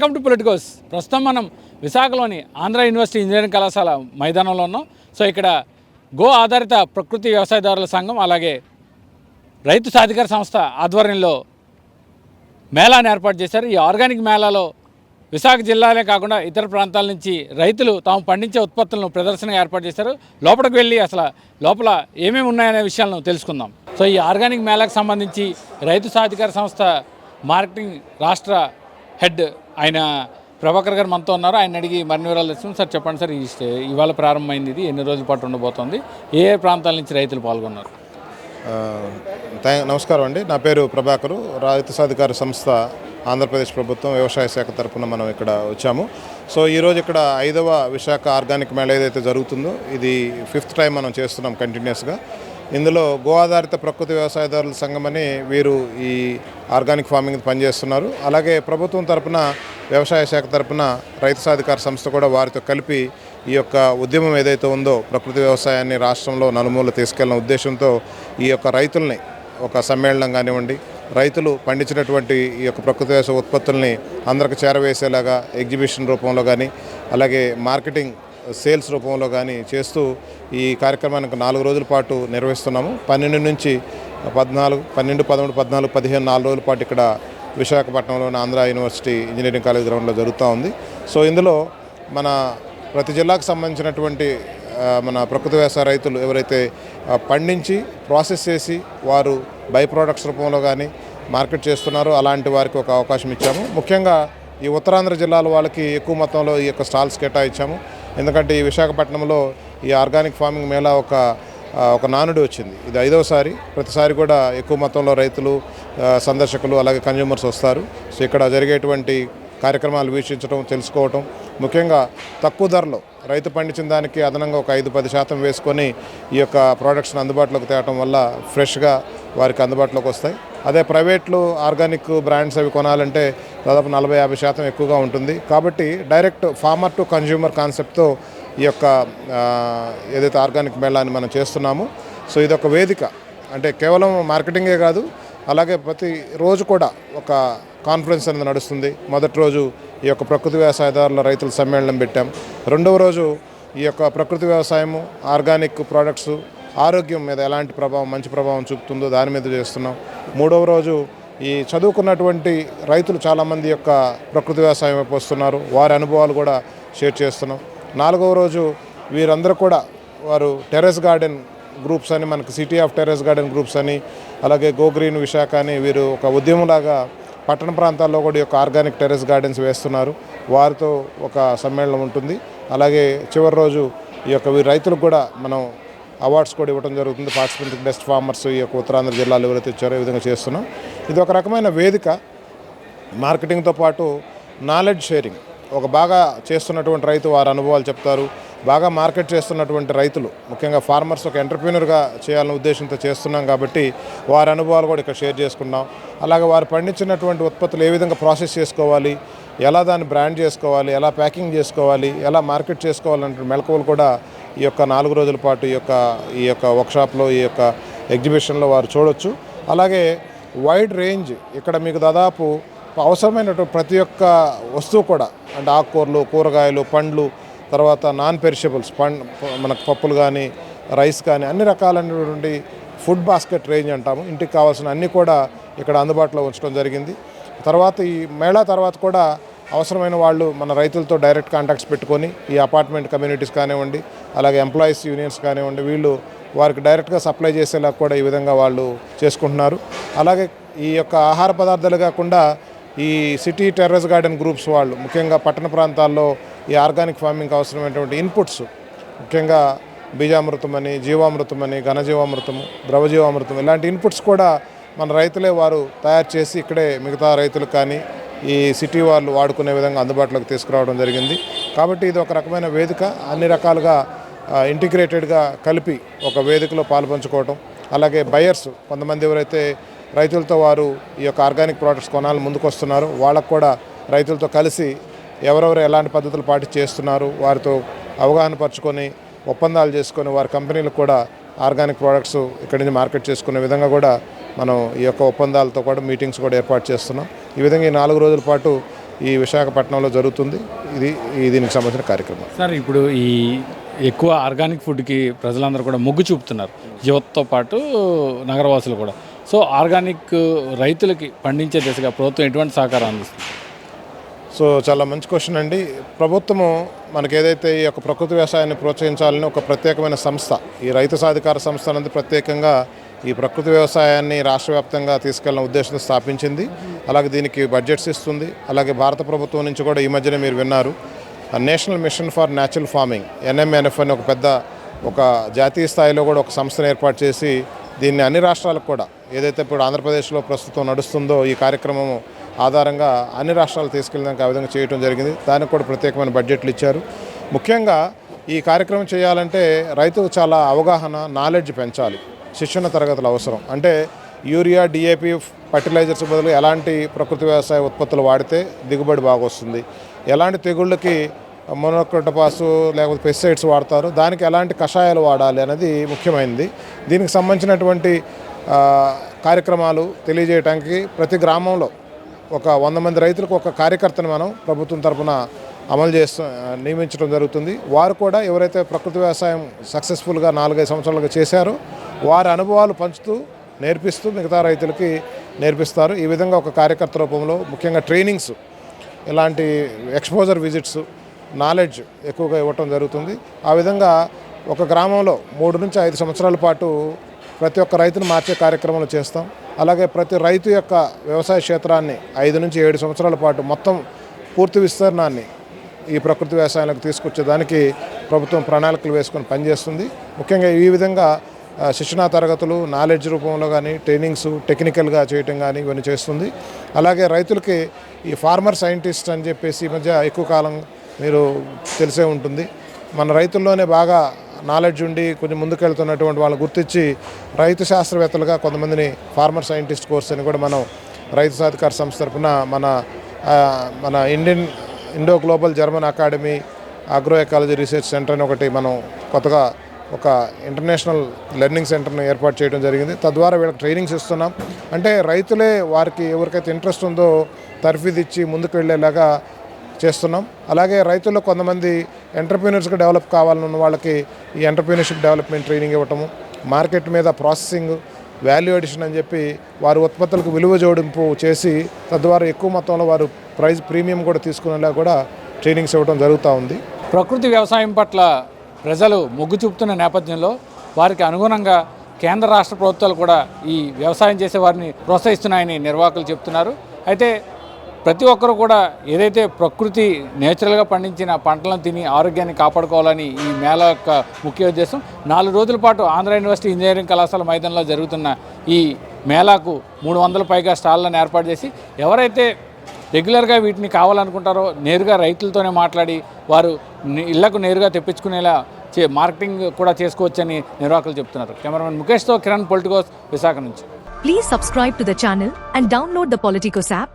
Welcome to Politicos. ప్రస్తుతం మనం విశాఖలోని ఆంధ్ర యూనివర్సిటీ ఇంజనీరింగ్ కళాశాల మైదానంలో ఉన్నాం. సో ఇక్కడ గో ఆధారిత ప్రకృతి వ్యవసాయదారుల సంఘం అలాగే రైతు సాధికార సంస్థ ఆధ్వర్యంలో మేళాను ఏర్పాటు చేశారు. ఈ ఆర్గానిక్ మేళాలో విశాఖ జిల్లాలే కాకుండా ఇతర ప్రాంతాల నుంచి రైతులు తాము పండించే ఉత్పత్తులను ప్రదర్శనగా ఏర్పాటు చేశారు. లోపలికి వెళ్ళి అసలు లోపల ఏమేమి ఉన్నాయనే విషయాలను తెలుసుకుందాం. సో ఈ ఆర్గానిక్ మేళాకు సంబంధించి రైతు సాధికార సంస్థ మార్కెటింగ్ రాష్ట్ర హెడ్ ఆయన ప్రభాకర్ గారు మనతో ఉన్నారు. ఆయన అడిగి మరిన్ని వివరాలు తెలుసుకుని సార్ చెప్పండి సార్ ఈ ఇవాళ ప్రారంభమైంది ఇది ఎన్ని రోజుల పాటు ఉండబోతోంది ఏ ఏ ప్రాంతాల నుంచి రైతులు పాల్గొన్నారు? నమస్కారం అండి. నా పేరు ప్రభాకరు. రైతు సాధికార సంస్థ ఆంధ్రప్రదేశ్ ప్రభుత్వం వ్యవసాయ శాఖ తరఫున మనం ఇక్కడ వచ్చాము. సో ఈరోజు ఇక్కడ ఐదవ విశాఖ ఆర్గానిక్ మేళ ఏదైతే జరుగుతుందో ఇది ఫిఫ్త్ టైం మనం చేస్తున్నాం కంటిన్యూస్గా. ఇందులో గో ఆధారిత ప్రకృతి వ్యవసాయదారుల సంఘం అని వీరు ఈ ఆర్గానిక్ ఫార్మింగ్ పనిచేస్తున్నారు. అలాగే ప్రభుత్వం తరపున వ్యవసాయ శాఖ తరపున రైతు సాధికార సంస్థ కూడా వారితో కలిపి ఈ యొక్క ఉద్యమం ఏదైతే ఉందో ప్రకృతి వ్యవసాయాన్ని రాష్ట్రంలో నలుమూల తీసుకెళ్ళిన ఉద్దేశంతో ఈ యొక్క రైతుల్ని ఒక సమ్మేళనం కానివ్వండి రైతులు పండించినటువంటి ఈ యొక్క ప్రకృతి వ్యవసాయ ఉత్పత్తుల్ని అందరికి చేరవేసేలాగా ఎగ్జిబిషన్ రూపంలో కానీ అలాగే మార్కెటింగ్ సేల్స్ రూపంలో కానీ చేస్తూ ఈ కార్యక్రమానికి నాలుగు రోజుల పాటు నిర్వహిస్తున్నాము. పన్నెండు నుంచి పద్నాలుగు పన్నెండు పదమూడు పద్నాలుగు పదిహేను నాలుగు రోజుల పాటు ఇక్కడ విశాఖపట్నంలోని ఆంధ్ర యూనివర్సిటీ ఇంజనీరింగ్ కాలేజ్ గ్రౌండ్లో జరుగుతూ ఉంది. సో ఇందులో మన ప్రతి జిల్లాకు సంబంధించినటువంటి మన ప్రకృతి వ్యవసాయ రైతులు ఎవరైతే పండించి ప్రాసెస్ చేసి వారు బై ప్రోడక్ట్స్ రూపంలో కానీ మార్కెట్ చేస్తున్నారో అలాంటి వారికి ఒక అవకాశం ఇచ్చాము. ముఖ్యంగా ఈ ఉత్తరాంధ్ర జిల్లాల వాళ్ళకి ఎక్కువ మొత్తంలో ఈ యొక్క స్టాల్స్ కేటాయించాము. ఎందుకంటే ఈ విశాఖపట్నంలో ఈ ఆర్గానిక్ ఫార్మింగ్ మేళా ఒక ఒక నానుడి వచ్చింది. ఇది ఐదవసారి ప్రతిసారి కూడా ఎక్కువ మొత్తంలో రైతులు సందర్శకులు అలాగే కన్జ్యూమర్స్ వస్తారు. సో ఇక్కడ జరిగేటువంటి కార్యక్రమాలు వీక్షించడం తెలుసుకోవటం ముఖ్యంగా తక్కువ ధరలో రైతు పండించిన దానికి అదనంగా ఒక ఐదు పది శాతం వేసుకొని ఈ యొక్క ప్రోడక్ట్స్ని అందుబాటులోకి తేవటం వల్ల ఫ్రెష్గా వారికి అందుబాటులోకి వస్తాయి. అదే ప్రైవేట్లు ఆర్గానిక్ బ్రాండ్స్ అవి కొనాలంటే దాదాపు నలభై యాభై శాతం ఎక్కువగా ఉంటుంది. కాబట్టి డైరెక్ట్ ఫార్మర్ టు కన్జ్యూమర్ కాన్సెప్ట్తో ఈ యొక్క ఏదైతే ఆర్గానిక్ మేళాన్ని మనం చేస్తున్నామో సో ఇది ఒక వేదిక. అంటే కేవలం మార్కెటింగే కాదు అలాగే ప్రతి రోజు కూడా ఒక కాన్ఫరెన్స్ అనేది నడుస్తుంది. మొదటి రోజు ఈ యొక్క ప్రకృతి వ్యవసాయదారుల రైతుల సమ్మేళనం పెట్టాం. రెండవ రోజు ఈ యొక్క ప్రకృతి వ్యవసాయము ఆర్గానిక్ ప్రోడక్ట్స్ ఆరోగ్యం మీద ఎలాంటి ప్రభావం మంచి ప్రభావం చూపుతుందో దాని మీద చేస్తున్నాం. మూడవ రోజు ఈ చదువుకున్నటువంటి రైతులు చాలామంది యొక్క ప్రకృతి వ్యవసాయం వైపు వస్తున్నారు. వారి అనుభవాలు కూడా షేర్ చేస్తున్నాం. నాలుగవ రోజు వీరందరూ కూడా వారు టెర్రస్ గార్డెన్ గ్రూప్స్ అని మనకు city of terrace garden groups అని అలాగే గో గ్రీన్ విశాఖ అని వీరు ఒక ఉద్యమంలాగా పట్టణ ప్రాంతాల్లో కూడా ఈ యొక్క ఆర్గానిక్ టెర్రస్ గార్డెన్స్ వేస్తున్నారు. వారితో ఒక సమ్మేళనం ఉంటుంది. అలాగే చివరి రోజు ఈ యొక్క రైతులకు కూడా మనం అవార్డ్స్ కూడా ఇవ్వడం జరుగుతుంది. పార్టిసిపెంట్ బెస్ట్ ఫార్మర్స్ ఈ యొక్క ఉత్తరాంధ్ర జిల్లాలో ఎవరైతే ఇచ్చారో ఈ విధంగా చేస్తున్నాం. ఇది ఒక రకమైన వేదిక. మార్కెటింగ్తో పాటు నాలెడ్జ్ షేరింగ్ ఒక బాగా చేస్తున్నటువంటి రైతు వారి అనుభవాలు చెప్తారు. బాగా మార్కెట్ చేస్తున్నటువంటి రైతులు ముఖ్యంగా ఫార్మర్స్ ఒక ఎంటర్ప్రీనర్గా చేయాలనే ఉద్దేశంతో చేస్తున్నాం కాబట్టి వారి అనుభవాలు కూడా ఇక్కడ షేర్ చేసుకున్నాం. అలాగే వారు పండించినటువంటి ఉత్పత్తులు ఏ విధంగా ప్రాసెస్ చేసుకోవాలి ఎలా దాన్ని బ్రాండ్ చేసుకోవాలి ఎలా ప్యాకింగ్ చేసుకోవాలి ఎలా మార్కెట్ చేసుకోవాలంటే మెలకువలు కూడా ఈ యొక్క నాలుగు రోజుల పాటు ఈ యొక్క ఈ యొక్క వర్క్షాప్లో ఈ యొక్క ఎగ్జిబిషన్లో వారు చూడొచ్చు. అలాగే వైడ్ రేంజ్ ఇక్కడ మీకు దాదాపు అవసరమైనటువంటి ప్రతి ఒక్క వస్తువు కూడా అంటే ఆకుకూరలు కూరగాయలు పండ్లు తర్వాత నాన్ పెరిషబుల్స్ పండ్ మనకు పప్పులు కానీ రైస్ కానీ అన్ని రకాలైనటువంటి ఫుడ్ బాస్కెట్ రేంజ్ అంటాము. ఇంటికి కావాల్సిన అన్నీ కూడా ఇక్కడ అందుబాటులో ఉంచడం జరిగింది. తర్వాత ఈ మేళా తర్వాత కూడా అవసరమైన వాళ్ళు మన రైతులతో డైరెక్ట్ కాంటాక్ట్స్ పెట్టుకొని ఈ అపార్ట్మెంట్ కమ్యూనిటీస్ కానివ్వండి అలాగే ఎంప్లాయీస్ యూనియన్స్ కానివ్వండి వీళ్ళు వారికి డైరెక్ట్గా సప్లై చేసేలా కూడా ఈ విధంగా వాళ్ళు చేసుకుంటున్నారు. అలాగే ఈ యొక్క ఆహార పదార్థాలు కాకుండా ఈ సిటీ టెర్రస్ గార్డెన్ గ్రూప్స్ వాళ్ళు ముఖ్యంగా పట్టణ ప్రాంతాల్లో ఈ ఆర్గానిక్ ఫార్మింగ్ అవసరమైనటువంటి ఇన్పుట్స్ ముఖ్యంగా బీజామృతం అని జీవామృతం అని ఘనజీవామృతము ద్రవజీవామృతం ఇలాంటి ఇన్పుట్స్ కూడా మన రైతులే వారు తయారు చేసి ఇక్కడే మిగతా రైతులకు కానీ ఈ సిటీ వాళ్ళు వాడుకునే విధంగా అందుబాటులోకి తీసుకురావడం జరిగింది. కాబట్టి ఇది ఒక రకమైన వేదిక అన్ని రకాలుగా ఇంటిగ్రేటెడ్గా కలిపి ఒక వేదికలో పాల్పంచుకోవటం అలాగే బయర్స్ కొంతమంది ఎవరైతే రైతులతో వారు ఈ యొక్క ఆర్గానిక్ ప్రోడక్ట్స్ కొనాలని ముందుకొస్తున్నారు. వాళ్ళకు కూడా రైతులతో కలిసి ఎవరెవరు ఎలాంటి పద్ధతులు పాటి చేస్తున్నారు వారితో అవగాహన పరుచుకొని ఒప్పందాలు చేసుకొని వారి కంపెనీలకు కూడా ఆర్గానిక్ ప్రోడక్ట్స్ ఇక్కడి నుంచి మార్కెట్ చేసుకునే విధంగా కూడా మనం ఈ యొక్క ఒప్పందాలతో కూడా మీటింగ్స్ కూడా ఏర్పాటు చేస్తున్నాం. ఈ విధంగా ఈ నాలుగు రోజుల పాటు ఈ విశాఖపట్నంలో జరుగుతుంది. ఇది దీనికి సంబంధించిన కార్యక్రమం. సార్ ఇప్పుడు ఈ ఎక్కువ ఆర్గానిక్ ఫుడ్కి ప్రజలందరూ కూడా మొగ్గు చూపుతున్నారు. యువతతో పాటు నగరవాసులు కూడా. సో ఆర్గానిక్ రైతులకి పండించే దిశగా ప్రభుత్వం ఎటువంటి సహకారం అందిస్తుంది? సో చాలా మంచి క్వశ్చన్ అండి. ప్రభుత్వము మనకి ఏదైతే ఈ యొక్క ప్రకృతి వ్యవసాయాన్ని ప్రోత్సహించాలని ఒక ప్రత్యేకమైన సంస్థ ఈ రైతు సాధికార సంస్థ అనేది ప్రత్యేకంగా ఈ ప్రకృతి వ్యవసాయాన్ని రాష్ట్ర వ్యాప్తంగా తీసుకెళ్ళిన ఉద్దేశంతో స్థాపించింది. అలాగే దీనికి బడ్జెట్స్ ఇస్తుంది. అలాగే భారత ప్రభుత్వం నుంచి కూడా ఈ మధ్యనే మీరు విన్నారు. National mission for natural farming NMNF అని ఒక పెద్ద ఒక జాతీయ స్థాయిలో కూడా ఒక సంస్థను ఏర్పాటు చేసి దీన్ని అన్ని రాష్ట్రాలకు కూడా ఏదైతే ఇప్పుడు ఆంధ్రప్రదేశ్లో ప్రస్తుతం నడుస్తుందో ఈ కార్యక్రమం ఆధారంగా అన్ని రాష్ట్రాలు తీసుకెళ్ళడానికి ఆ విధంగా చేయడం జరిగింది. దానికి కూడా ప్రత్యేకమైన బడ్జెట్లు ఇచ్చారు. ముఖ్యంగా ఈ కార్యక్రమం చేయాలంటే రైతుకు చాలా అవగాహన నాలెడ్జ్ పెంచాలి. శిక్షణ తరగతులు అవసరం. అంటే యూరియా డిఏపి ఫర్టిలైజర్స్ బదులు ఎలాంటి ప్రకృతి వ్యవసాయ ఉత్పత్తులు వాడితే దిగుబడి బాగా వస్తుంది ఎలాంటి తెగుళ్ళకి మొనోక్రోటపాసు లేకపోతే పెస్టిసైడ్స్ వాడతారు. దానికి ఎలాంటి కషాయాలు వాడాలి అనేది ముఖ్యమైనది దీనికి సంబంధించినటువంటి కార్యక్రమాలు తెలియజేయడానికి ప్రతి గ్రామంలో ఒక వంద మంది రైతులకు ఒక కార్యకర్తను మనం ప్రభుత్వం తరఫున అమలు చేస్తూ నియమించడం జరుగుతుంది. వారు కూడా ఎవరైతే ప్రకృతి వ్యవసాయం సక్సెస్ఫుల్గా నాలుగైదు సంవత్సరాలుగా చేశారో వారి అనుభవాలు పంచుతూ నేర్పిస్తూ మిగతా రైతులకి నేర్పిస్తారు. ఈ విధంగా ఒక కార్యకర్త రూపంలో ముఖ్యంగా ట్రైనింగ్స్ ఇలాంటి ఎక్స్పోజర్ విజిట్స్ నాలెడ్జ్ ఎక్కువగా ఇవ్వటం జరుగుతుంది. ఆ విధంగా ఒక గ్రామంలో మూడు నుంచి ఐదు సంవత్సరాల పాటు ప్రతి ఒక్క రైతును మార్చే కార్యక్రమాలు చేస్తాం. అలాగే ప్రతి రైతు యొక్క వ్యవసాయ క్షేత్రాన్ని ఐదు నుంచి ఏడు సంవత్సరాల పాటు మొత్తం పూర్తి విస్తీర్ణాన్ని ఈ ప్రకృతి వ్యవసాయానికి తీసుకొచ్చేదానికి ప్రభుత్వం ప్రణాళికలు వేసుకొని పనిచేస్తుంది. ముఖ్యంగా ఈ విధంగా శిక్షణా తరగతులు నాలెడ్జ్ రూపంలో కానీ ట్రైనింగ్స్ టెక్నికల్గా చేయటం కానీ ఇవన్నీ చేస్తుంది. అలాగే రైతులకి ఈ ఫార్మర్ సైంటిస్ట్ అని చెప్పేసి ఈ మధ్య ఎక్కువ కాలం మీరు తెలిసే ఉంటుంది. మన రైతుల్లోనే బాగా నాలెడ్జ్ ఉండి కొంచెం ముందుకెళ్తున్నటువంటి వాళ్ళని గుర్తించి రైతు శాస్త్రవేత్తలుగా కొంతమందిని ఫార్మర్ సైంటిస్ట్ కోర్స్ అని కూడా మనం రైతు సాధికార సంస్థ తరఫున మన మన Indian Indo global German academy agro ecology research centre అని ఒకటి మనం కొత్తగా ఒక ఇంటర్నేషనల్ లెర్నింగ్ సెంటర్ను ఏర్పాటు చేయడం జరిగింది. తద్వారా వీళ్ళకి ట్రైనింగ్స్ ఇస్తున్నాం. అంటే రైతులే వారికి ఎవరికైతే ఇంట్రెస్ట్ ఉందో తర్ఫీదిచ్చి ముందుకు వెళ్ళేలాగా చేస్తున్నాం. అలాగే రైతుల్లో కొంతమంది ఎంటర్ప్రీనర్స్గా డెవలప్ కావాలన్న వాళ్ళకి ఈ ఎంటర్ప్రీనర్షిప్ డెవలప్మెంట్ ట్రైనింగ్ ఇవ్వటము మార్కెట్ మీద ప్రాసెసింగ్ వాల్యూ అడిషన్ అని చెప్పి వారి ఉత్పత్తులకు విలువ జోడింపు చేసి తద్వారా ఎక్కువ మొత్తంలో వారు ప్రైజ్ ప్రీమియం కూడా తీసుకునేలా కూడా ట్రైనింగ్స్ ఇవ్వడం జరుగుతూ ఉంది. ప్రకృతి వ్యవసాయం పట్ల ప్రజలు మొగ్గు చూపుతున్న నేపథ్యంలో వారికి అనుగుణంగా కేంద్ర రాష్ట్ర ప్రభుత్వాలు కూడా ఈ వ్యవసాయం చేసే వారిని ప్రోత్సహిస్తున్నాయని నిర్వాహకులు చెప్తున్నారు. అయితే ప్రతి ఒక్కరు కూడా ఏదైతే ప్రకృతి నేచురల్గా పండించిన పంటలను తిని ఆరోగ్యాన్ని కాపాడుకోవాలని ఈ మేళ యొక్క ముఖ్య ఉద్దేశం నాలుగు రోజుల పాటు ఆంధ్ర యూనివర్సిటీ ఇంజనీరింగ్ కళాశాల మైదానంలో జరుగుతున్న ఈ మేళాకు మూడు వందల పైగా స్టాళ్ళను ఏర్పాటు చేసి ఎవరైతే రెగ్యులర్గా వీటిని కావాలనుకుంటారో నేరుగా రైతులతోనే మాట్లాడి వారు ఇళ్ళకు నేరుగా తెప్పించుకునేలా చే మార్కెటింగ్ కూడా చేసుకోవచ్చని నిర్వాహకులు చెప్తున్నారు. కెమెరామెన్ ముఖేష్తో కిరణ్ పొలిటికోస్ విశాఖ నుంచి. Please subscribe to the channel and download the Politicos app